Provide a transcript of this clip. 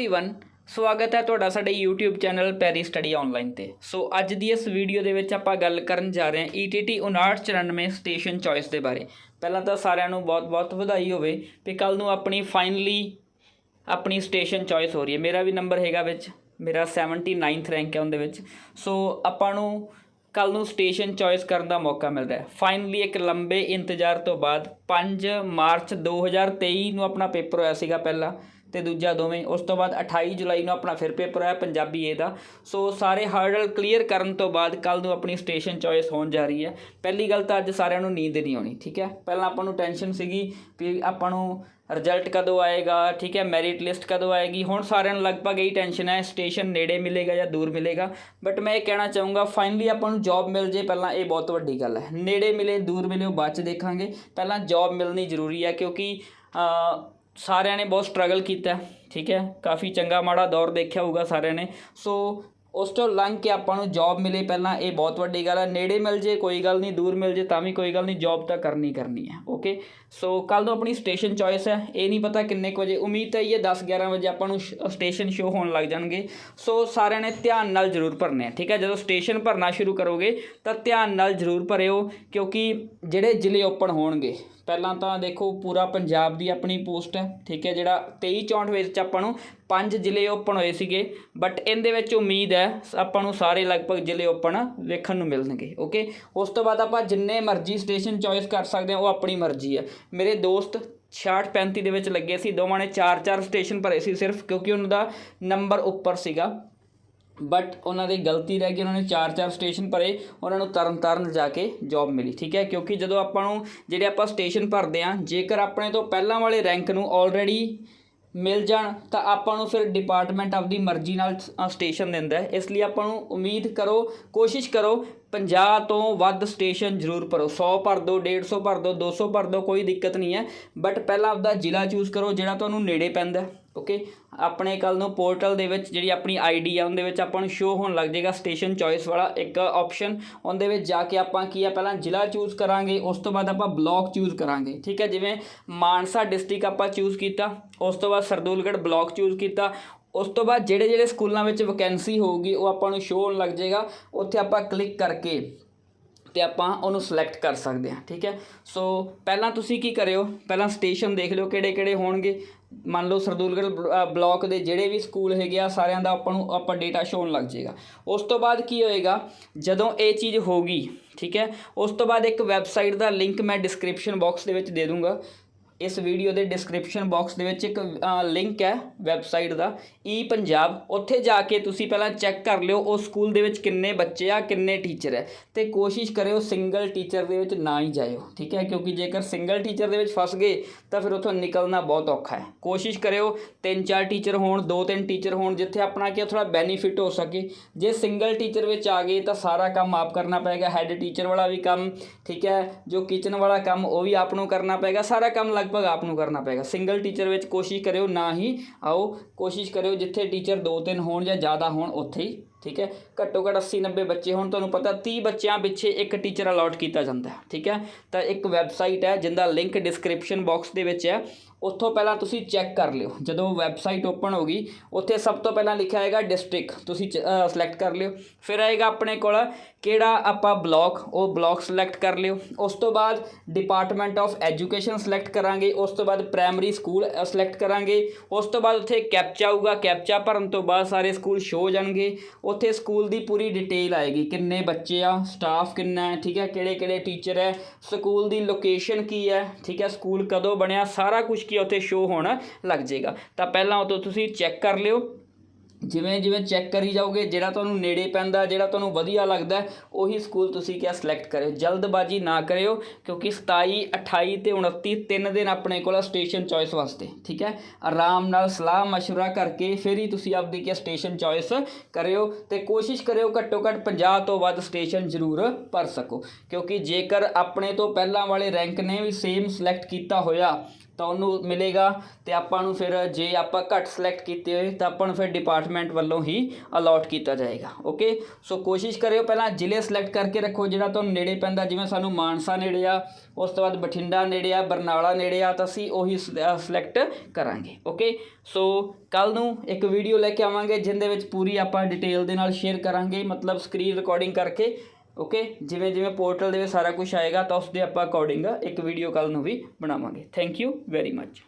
everyone, ਸਵਾਗਤ ਹੈ ਤੁਹਾਡਾ ਸਾਡੇ YouTube channel Perry study online ਤੇ। ਸੋ ਅੱਜ ਦੀ ਇਸ ਵੀਡੀਓ ਦੇ ਵਿੱਚ ਆਪਾਂ ਗੱਲ ਕਰਨ ਜਾ ਰਹੇ ਹਾਂ E ETT 5994 ਸਟੇਸ਼ਨ ਚੋਇਸ ਦੇ ਬਾਰੇ। ਪਹਿਲਾਂ ਤਾਂ ਸਾਰਿਆਂ ਨੂੰ ਬਹੁਤ-ਬਹੁਤ ਵਧਾਈ ਹੋਵੇ ਕਿ ਕੱਲ ਨੂੰ ਆਪਣੀ ਫਾਈਨਲੀ ਆਪਣੀ ਸਟੇਸ਼ਨ ਚੋਇਸ ਹੋ ਰਹੀ ਹੈ। ਮੇਰਾ ਵੀ ਨੰਬਰ ਹੈਗਾ ਵਿੱਚ, ਮੇਰਾ 79th ਰੈਂਕ ਹੈ ਉਹਦੇ ਵਿੱਚ। ਸੋ ਆਪਾਂ ਨੂੰ ਕੱਲ ਨੂੰ ਸਟੇਸ਼ਨ ਚੋਇਸ ਕਰਨ ਦਾ ਮੌਕਾ ਮਿਲ ਰਿਹਾ ਹੈ। ਫਾਈਨਲੀ ਇੱਕ ਲੰਬੇ ਇੰਤਜ਼ਾਰ ਤੋਂ ਬਾਅਦ 5 ਮਾਰਚ 2023 ਨੂੰ ਆਪਣਾ ਪੇਪਰ ਹੋਇਆ ਸੀਗਾ ਪਹਿਲਾਂ। ਤੇ ਦੂਜਾ ਦੋਵੇਂ, ਉਸ ਤੋਂ ਬਾਅਦ 28 ਜੁਲਾਈ ਨੂੰ ਆਪਣਾ ਫਿਰ ਪੇਪਰ ਹੋਇਆ ਪੰਜਾਬੀ ਏ ਦਾ। ਸੋ ਸਾਰੇ ਹਰਡਲ ਕਲੀਅਰ ਕਰਨ ਤੋਂ ਬਾਅਦ ਕੱਲ ਨੂੰ ਆਪਣੀ ਸਟੇਸ਼ਨ ਚੋਇਸ ਹੋਣ ਜਾ ਰਹੀ ਹੈ। ਪਹਿਲੀ ਗੱਲ ਤਾਂ ਅੱਜ ਸਾਰਿਆਂ ਨੂੰ ਨੀਂਦ ਨਹੀਂ ਆਉਣੀ, ਠੀਕ ਹੈ? ਪਹਿਲਾਂ ਆਪਾਂ ਨੂੰ ਟੈਨਸ਼ਨ ਸੀਗੀ ਵੀ ਆਪਾਂ ਨੂੰ ਰਿਜ਼ਲਟ ਕਦੋਂ ਆਏਗਾ, ਠੀਕ ਹੈ? ਮੈਰਿਟ ਲਿਸਟ ਕਦੋਂ ਆਏਗੀ? ਹੁਣ ਸਾਰਿਆਂ ਨੂੰ ਲਗਭਗ ਇਹੀ ਟੈਨਸ਼ਨ ਹੈ ਸਟੇਸ਼ਨ ਨੇੜੇ ਮਿਲੇਗਾ ਜਾਂ ਦੂਰ ਮਿਲੇਗਾ। ਬਟ ਮੈਂ ਇਹ ਕਹਿਣਾ ਚਾਹੂੰਗਾ ਫਾਈਨਲੀ ਆਪਾਂ ਨੂੰ ਜੌਬ ਮਿਲ ਜੇ, ਪਹਿਲਾਂ ਇਹ ਬਹੁਤ ਵੱਡੀ ਗੱਲ ਹੈ। ਨੇੜੇ ਮਿਲੇ, ਦੂਰ ਮਿਲੇ, ਉਹ ਬਾਅਦ ਚ ਦੇਖਾਂਗੇ। ਪਹਿਲਾਂ ਜੌਬ ਮਿਲਣੀ ਜ਼ਰੂਰੀ ਹੈ ਕਿਉਂਕਿ ਸਾਰਿਆਂ ਨੇ ਬਹੁਤ ਸਟਰਗਲ ਕੀਤਾ, ਠੀਕ ਹੈ? ਕਾਫੀ ਚੰਗਾ ਮਾੜਾ ਦੌਰ ਦੇਖਿਆ ਹੋਊਗਾ ਸਾਰਿਆਂ ਨੇ। ਸੋ ਉਸ ਤੋਂ ਲੰਘ ਕੇ ਆਪਾਂ ਨੂੰ ਜੌਬ ਮਿਲੇ ਪਹਿਲਾਂ, ਇਹ ਬਹੁਤ ਵੱਡੀ ਗੱਲ ਹੈ। ਨੇੜੇ ਮਿਲ ਜੇ, ਕੋਈ ਗੱਲ ਨਹੀਂ, ਦੂਰ ਮਿਲ ਜੇ, ਤਾਂ ਵੀ ਕੋਈ ਗੱਲ ਨਹੀਂ ਜੌਬ ਤਾਂ ਕਰਨੀ ਕਰਨੀ ਹੈ ਓਕੇ ਸੋ ਕੱਲ ਨੂੰ ਆਪਣੀ ਸਟੇਸ਼ਨ ਚੋਇਸ ਹੈ। ਇਹ ਨਹੀਂ ਪਤਾ ਕਿੰਨੇ ਕੁ ਵਜੇ, ਉਮੀਦ ਤਾਂ ਇਹ 10 11 ਵਜੇ ਆਪਾਂ ਨੂੰ ਸਟੇਸ਼ਨ ਸ਼ੋ ਹੋਣ ਲੱਗ ਜਾਣਗੇ। ਸੋ ਸਾਰਿਆਂ ਨੇ ਧਿਆਨ ਨਾਲ ਜ਼ਰੂਰ ਭਰਨੇ ਆ ਠੀਕ ਹੈ? ਜਦੋਂ ਸਟੇਸ਼ਨ ਭਰਨਾ ਸ਼ੁਰੂ ਕਰੋਗੇ, ਤਾਂ ਧਿਆਨ ਨਾਲ ਜ਼ਰੂਰ ਭਰਿਓ, ਕਿਉਂਕਿ ਜਿਹੜੇ ਜ਼ਿਲ੍ਹੇ ਓਪਨ ਹੋਣਗੇ ਪਹਿਲਾਂ ਤਾਂ ਦੇਖੋ ਪੂਰਾ ਪੰਜਾਬ ਦੀ ਆਪਣੀ ਪੋਸਟ ਹੈ, ਠੀਕ ਹੈ, ਜਿਹੜਾ 23 64 ਵਿੱਚ ਆਪਾਂ ਨੂੰ ਪੰਜ ਜ਼ਿਲ੍ਹੇ ਓਪਨ ਹੋਏ ਸੀਗੇ ਬਟ ਇਹਦੇ ਵਿੱਚ ਉਮੀਦ ਹੈ ਆਪਾਂ ਨੂੰ ਸਾਰੇ ਲਗਭਗ ਜ਼ਿਲ੍ਹੇ ਓਪਨ ਵੇਖਣ ਨੂੰ ਮਿਲਣਗੇ ਓਕੇ ਉਸ ਤੋਂ ਬਾਅਦ ਆਪਾਂ ਜਿੰਨੇ ਮਰਜ਼ੀ ਸਟੇਸ਼ਨ ਚੋਇਸ ਕਰ ਸਕਦੇ ਹਾਂ, ਉਹ ਆਪਣੀ ਮਰਜ਼ੀ ਹੈ। ਮੇਰੇ ਦੋਸਤ 66 35 ਦੇ ਵਿੱਚ ਲੱਗੇ ਸੀ, ਦੋਵਾਂ ਨੇ 4-4 ਸਟੇਸ਼ਨ ਭਰੇ ਸੀ ਸਿਰਫ, ਕਿਉਂਕਿ ਉਹਨਾਂ ਦਾ ਨੰਬਰ ਉੱਪਰ ਸੀਗਾ। ਬਟ ਉਹਨਾਂ ਦੀ ਗਲਤੀ ਰਹਿ ਗਈ, ਉਹਨਾਂ ਨੇ ਚਾਰ ਚਾਰ ਸਟੇਸ਼ਨ ਭਰੇ, ਉਹਨਾਂ ਨੂੰ ਤਰਨ ਤਾਰਨ ਜਾ ਕੇ ਜੌਬ ਮਿਲੀ, ਠੀਕ ਹੈ? ਕਿਉਂਕਿ ਜਦੋਂ ਆਪਾਂ ਨੂੰ ਜਿਹੜੇ ਆਪਾਂ ਸਟੇਸ਼ਨ ਭਰਦੇ ਆ ਜੇਕਰ ਆਪਣੇ ਤੋਂ ਪਹਿਲਾਂ ਵਾਲੇ ਰੈਂਕ ਨੂੰ ਆਲਰੇਡੀ ਮਿਲ ਜਾਣ, ਤਾਂ ਆਪਾਂ ਨੂੰ ਫਿਰ ਡਿਪਾਰਟਮੈਂਟ ਆਪਦੀ ਮਰਜ਼ੀ ਨਾਲ ਸਟੇਸ਼ਨ ਦਿੰਦਾ ਹੈ। ਇਸ ਲਈ ਆਪਾਂ ਨੂੰ ਉਮੀਦ ਕਰੋ, ਕੋਸ਼ਿਸ਼ ਕਰੋ 50 ਤੋਂ ਵੱਧ ਸਟੇਸ਼ਨ ਜ਼ਰੂਰ ਭਰੋ। 100 ਭਰ ਦਿਓ 150 ਭਰ ਦਿਓ 200 ਭਰ ਦਿਓ ਕੋਈ ਦਿੱਕਤ ਨਹੀਂ ਹੈ। ਬਟ ਪਹਿਲਾਂ ਆਪਦਾ ਜ਼ਿਲ੍ਹਾ ਚੂਜ਼ ਕਰੋ, ਜਿਹੜਾ ਤੁਹਾਨੂੰ ਨੇੜੇ ਪੈਂਦਾ ਓਕੇ? ਆਪਣੇ ਕੱਲ ਨੂੰ ਪੋਰਟਲ ਦੇ ਵਿੱਚ ਜਿਹੜੀ ਆਪਣੀ ਆਈਡੀ ਆ, ਉਹਦੇ ਵਿੱਚ ਆਪਾਂ ਨੂੰ ਸ਼ੋ ਹੋਣ ਲੱਗ ਜਾਏਗਾ ਸਟੇਸ਼ਨ ਚੋਇਸ ਵਾਲਾ ਇੱਕ ਆਪਸ਼ਨ ਉਹਦੇ ਵਿੱਚ ਜਾ ਕੇ ਆਪਾਂ ਕੀ ਆ, ਪਹਿਲਾਂ ਜ਼ਿਲ੍ਹਾ ਚੂਜ਼ ਕਰਾਂਗੇ, ਉਸ ਤੋਂ ਬਾਅਦ ਆਪਾਂ ਬਲਾਕ ਚੂਜ਼ ਕਰਾਂਗੇ, ਠੀਕ ਹੈ? ਜਿਵੇਂ ਮਾਨਸਾ ਡਿਸਟ੍ਰਿਕਟ ਆਪਾਂ ਚੂਜ਼ ਕੀਤਾ, ਉਸ ਤੋਂ ਬਾਅਦ ਸਰਦੂਲਗੜ੍ਹ ਬਲਾਕ ਚੂਜ਼ ਕੀਤਾ, ਉਸ ਤੋਂ ਬਾਅਦ ਜਿਹੜੇ ਜਿਹੜੇ ਸਕੂਲਾਂ ਵਿੱਚ ਵੈਕੈਂਸੀ ਹੋਊਗੀ, ਉਹ ਆਪਾਂ ਨੂੰ ਸ਼ੋ ਹੋਣ ਲੱਗ ਜਾਏਗਾ, ਉੱਥੇ ਆਪਾਂ ਕਲਿੱਕ ਕਰਕੇ ਤੇ ਆਪਾਂ ਉਹਨੂੰ ਸਿਲੈਕਟ ਕਰ ਸਕਦੇ ਹਾਂ, ਠੀਕ ਹੈ? ਸੋ ਪਹਿਲਾਂ ਤੁਸੀਂ ਕੀ ਕਰਿਓ? ਪਹਿਲਾਂ ਸਟੇਸ਼ਨ ਦੇਖ ਲਿਓ ਕਿਹੜੇ ਕਿਹੜੇ ਹੋਣਗੇ ਮੰਨ ਲਓ ਸਰਦੂਲਗੜ੍ਹ ਬਲ- ਅ, ਬਲਾਕ ਦੇ ਜਿਹੜੇ ਵੀ ਸਕੂਲ ਹੈਗੇ ਆ ਸਾਰਿਆਂ ਦਾ ਆਪਾਂ ਨੂੰ ਆਪਾਂ ਡੇਟਾ ਸ਼ੋਣ ਲੱਗ ਜਾਏਗਾ। ਉਸ ਤੋਂ ਬਾਅਦ ਕੀ ਹੋਏਗਾ? ਜਦੋਂ ਇਹ ਚੀਜ਼ ਹੋਗੀ ਠੀਕ ਹੈ ਉਸ ਤੋਂ ਬਾਅਦ ਇੱਕ ਵੈਬਸਾਈਟ ਦਾ ਲਿੰਕ ਮੈਂ ਡਿਸਕ੍ਰਿਪਸ਼ਨ ਬਾਕਸ ਦੇ ਵਿੱਚ ਦੇ ਦੂੰਗਾ। ਇਸ ਵੀਡੀਓ ਦੇ ਡਿਸਕ੍ਰਿਪਸ਼ਨ ਬਾਕਸ ਦੇ ਵਿੱਚ ਇੱਕ ਲਿੰਕ ਹੈ ਵੈਬਸਾਈਟ ਦਾ, ਈ ਪੰਜਾਬ। ਉੱਥੇ ਜਾ ਕੇ ਤੁਸੀਂ ਪਹਿਲਾਂ ਚੈੱਕ ਕਰ ਲਿਓ ਉਸ ਸਕੂਲ ਦੇ ਵਿੱਚ ਕਿੰਨੇ ਬੱਚੇ ਆ, ਕਿੰਨੇ ਟੀਚਰ ਹੈ। ਤੇ ਕੋਸ਼ਿਸ਼ ਕਰਿਓ ਸਿੰਗਲ ਟੀਚਰ ਦੇ ਵਿੱਚ ਨਾ ਹੀ ਜਾਇਓ, ਠੀਕ ਹੈ? ਕਿਉਂਕਿ ਜੇਕਰ ਸਿੰਗਲ ਟੀਚਰ ਦੇ ਵਿੱਚ ਫਸ ਗਏ, ਤਾਂ ਫਿਰ ਉੱਥੋਂ ਨਿਕਲਣਾ ਬਹੁਤ ਔਖਾ ਹੈ। ਕੋਸ਼ਿਸ਼ ਕਰਿਓ ਤਿੰਨ ਚਾਰ ਟੀਚਰ ਹੋਣ, ਦੋ ਤਿੰਨ ਟੀਚਰ ਹੋਣ, ਜਿੱਥੇ ਆਪਣਾ ਕੀ ਥੋੜਾ ਬੈਨੀਫਿਟ ਹੋ ਸਕੇ। ਜੇ ਸਿੰਗਲ ਟੀਚਰ ਵਿੱਚ ਆ ਗਏ, ਤਾਂ ਸਾਰਾ ਕੰਮ ਆਪ ਕਰਨਾ ਪਏਗਾ। ਹੈੱਡ ਟੀਚਰ ਵਾਲਾ ਵੀ ਕੰਮ, ਠੀਕ ਹੈ? ਜੋ ਕਿਚਨ ਵਾਲਾ ਕੰਮ, ਉਹ ਵੀ ਆਪ ਨੂੰ ਕਰਨਾ ਪਏਗਾ। ਸਾਰਾ ਕੰਮ ਲੱਗ ਲਗਭਗ ਆਪ ਨੂੰ ਕਰਨਾ ਪਏਗਾ। ਸਿੰਗਲ ਟੀਚਰ ਵਿੱਚ ਕੋਸ਼ਿਸ਼ ਕਰਿਓ ਨਾ ਹੀ ਆਓ। ਕੋਸ਼ਿਸ਼ ਕਰਿਓ ਜਿੱਥੇ ਟੀਚਰ ਦੋ ਤਿੰਨ ਹੋਣ ਜਾਂ ਜ਼ਿਆਦਾ ਹੋਣ, ਉੱਥੇ ਹੀ, ਠੀਕ ਹੈ? ਘੱਟੋ ਘੱਟ 80 90 ਬੱਚੇ ਹੋਣ, ਤੁਹਾਨੂੰ ਪਤਾ 30 ਬੱਚਿਆਂ ਪਿੱਛੇ ਇੱਕ ਟੀਚਰ ਅਲਾਟ ਕੀਤਾ ਜਾਂਦਾ, ਠੀਕ ਹੈ? ਤਾਂ ਇੱਕ ਵੈਬਸਾਈਟ ਹੈ ਜਿੰਦਾ ਲਿੰਕ ਡਿਸਕ੍ਰਿਪਸ਼ਨ ਬਾਕਸ ਦੇ ਵਿੱਚ ਹੈ। ਉੱਥੋਂ ਪਹਿਲਾਂ ਤੁਸੀਂ ਚੈੱਕ ਕਰ ਲਿਓ। ਜਦੋਂ ਵੈਬਸਾਈਟ ਓਪਨ ਹੋਗੀ ਉੱਥੇ ਸਭ ਤੋਂ ਪਹਿਲਾਂ ਲਿਖਿਆ ਆਏਗਾ ਡਿਸਟ੍ਰਿਕਟ ਤੁਸੀਂ ਸਿਲੈਕਟ ਕਰ ਲਿਓ। ਫਿਰ ਆਏਗਾ ਆਪਣੇ ਕੋਲ ਕਿਹੜਾ ਆਪਾਂ ਬਲਾਕ ਉਹ ਬਲਾਕ ਸਿਲੈਕਟ ਕਰ ਲਿਓ। ਉਸ ਤੋਂ ਬਾਅਦ ਡਿਪਾਰਟਮੈਂਟ ਆਫ ਐਜੂਕੇਸ਼ਨ ਸਿਲੈਕਟ ਕਰਾਂਗੇ। ਉਸ ਤੋਂ ਬਾਅਦ ਪ੍ਰਾਇਮਰੀ ਸਕੂਲ ਸਿਲੈਕਟ ਕਰਾਂਗੇ। ਉਸ ਤੋਂ ਬਾਅਦ ਉੱਥੇ ਕੈਪਚਾ ਆਊਗਾ। ਕੈਪਚਾ ਭਰਨ ਤੋਂ ਬਾਅਦ ਸਾਰੇ ਸਕੂਲ ਸ਼ੋ ਹੋ ਜਾਣਗੇ। ਉੱਥੇ ਸਕੂਲ ਦੀ ਪੂਰੀ ਡਿਟੇਲ ਆਏਗੀ। ਕਿੰਨੇ ਬੱਚੇ ਆ ਸਟਾਫ ਕਿੰਨਾ ਹੈ, ਠੀਕ ਹੈ ਕਿਹੜੇ ਕਿਹੜੇ ਟੀਚਰ ਹੈ ਸਕੂਲ ਦੀ ਲੋਕੇਸ਼ਨ ਕੀ ਹੈ, ਠੀਕ ਹੈ ਸਕੂਲ ਕਦੋਂ ਬਣਿਆ, ਸਾਰਾ ਕੁਝ ਕੀ ਉੱਥੇ ਸ਼ੋ ਹੋਣ ਲੱਗ ਜਾਏਗਾ ਤਾਂ ਪਹਿਲਾਂ ਉਹ ਤੋਂ ਤੁਸੀਂ ਚੈੱਕ ਕਰ ਲਿਓ ਜਿਵੇਂ ਜਿਵੇਂ ਚੈੱਕ ਕਰੀ ਜਾਓਗੇ ਜਿਹੜਾ ਤੁਹਾਨੂੰ ਨੇੜੇ ਪੈਂਦਾ ਜਿਹੜਾ ਤੁਹਾਨੂੰ ਵਧੀਆ ਲੱਗਦਾ ਉਹੀ ਸਕੂਲ ਤੁਸੀਂ ਕਿਆ ਸਿਲੈਕਟ ਕਰਿਓ ਜਲਦਬਾਜ਼ੀ ਨਾ ਕਰਿਓ ਕਿਉਂਕਿ 27 28 ਤੇ 29 ਤਿੰਨ ਦਿਨ ਆਪਣੇ ਕੋਲ ਸਟੇਸ਼ਨ ਚੋਇਸ ਵਾਸਤੇ ਠੀਕ ਹੈ ਆਰਾਮ ਨਾਲ ਸਲਾਹ مشورہ ਕਰਕੇ ਫਿਰ ਹੀ ਤੁਸੀਂ ਆਪਦੀ ਕਿਆ ਸਟੇਸ਼ਨ ਚੋਇਸ ਕਰਿਓ ਤੇ ਕੋਸ਼ਿਸ਼ ਕਰਿਓ ਘੱਟੋ ਘੱਟ 50 ਤੋਂ ਵੱਧ ਸਟੇਸ਼ਨ ਜ਼ਰੂਰ ਭਰ ਸਕੋ ਕਿਉਂਕਿ ਜੇਕਰ ਆਪਣੇ ਤੋਂ ਪਹਿਲਾਂ ਵਾਲੇ ਰੈਂਕ ਨੇ ਵੀ ਸੇਮ ਸਿਲੈਕਟ ਕੀਤਾ ਹੋਇਆ ਤਾਂ ਉਹਨੂੰ ਮਿਲੇਗਾ ਤੇ ਆਪਾਂ ਨੂੰ ਫਿਰ ਜੇ ਆਪਾਂ ਘੱਟ ਸਿਲੈਕਟ ਕੀਤੇ ਹੋਏ, ਤਾਂ ਆਪਾਂ ਨੂੰ ਫਿਰ ਡਿਪਾਰਟਮੈਂਟ ਵੱਲੋਂ ਹੀ ਅਲਾਟ ਕੀਤਾ ਜਾਏਗਾ ਓਕੇ ਸੋ ਕੋਸ਼ਿਸ਼ ਕਰਿਓ ਪਹਿਲਾਂ ਜ਼ਿਲ੍ਹੇ ਸਿਲੈਕਟ ਕਰਕੇ ਰੱਖੋ, ਜਿਹੜਾ ਤੁਹਾਨੂੰ ਨੇੜੇ ਪੈਂਦਾ, ਜਿਵੇਂ ਸਾਨੂੰ ਮਾਨਸਾ ਨੇੜੇ ਆ, ਉਸ ਤੋਂ ਬਾਅਦ ਬਠਿੰਡਾ ਨੇੜੇ ਆ, ਬਰਨਾਲਾ ਨੇੜੇ ਆ, ਤਾਂ ਅਸੀਂ ਉਹੀ ਸਿਲੈਕਟ ਕਰਾਂਗੇ ਓਕੇ ਸੋ ਕੱਲ ਨੂੰ ਇੱਕ ਵੀਡੀਓ ਲੈ ਕੇ ਆਵਾਂਗੇ, ਜਿੰਦੇ ਵਿੱਚ ਪੂਰੀ ਆਪਾਂ ਡਿਟੇਲ ਦੇ ਨਾਲ ਸ਼ੇਅਰ ਕਰਾਂਗੇ, ਮਤਲਬ ਸਕਰੀਨ ਰਿਕਾਰਡਿੰਗ ਕਰਕੇ ਓਕੇ ਜਿਵੇਂ ਜਿਵੇਂ ਪੋਰਟਲ ਦੇ ਵਿੱਚ ਸਾਰਾ ਕੁਝ ਆਏਗਾ, ਤਾਂ ਉਸ ਦੇ ਆਪਾਂ ਅਕੋਰਡਿੰਗ ਇੱਕ ਵੀਡੀਓ ਕੱਲ ਨੂੰ ਵੀ ਬਣਾਵਾਂਗੇ। Thank you very much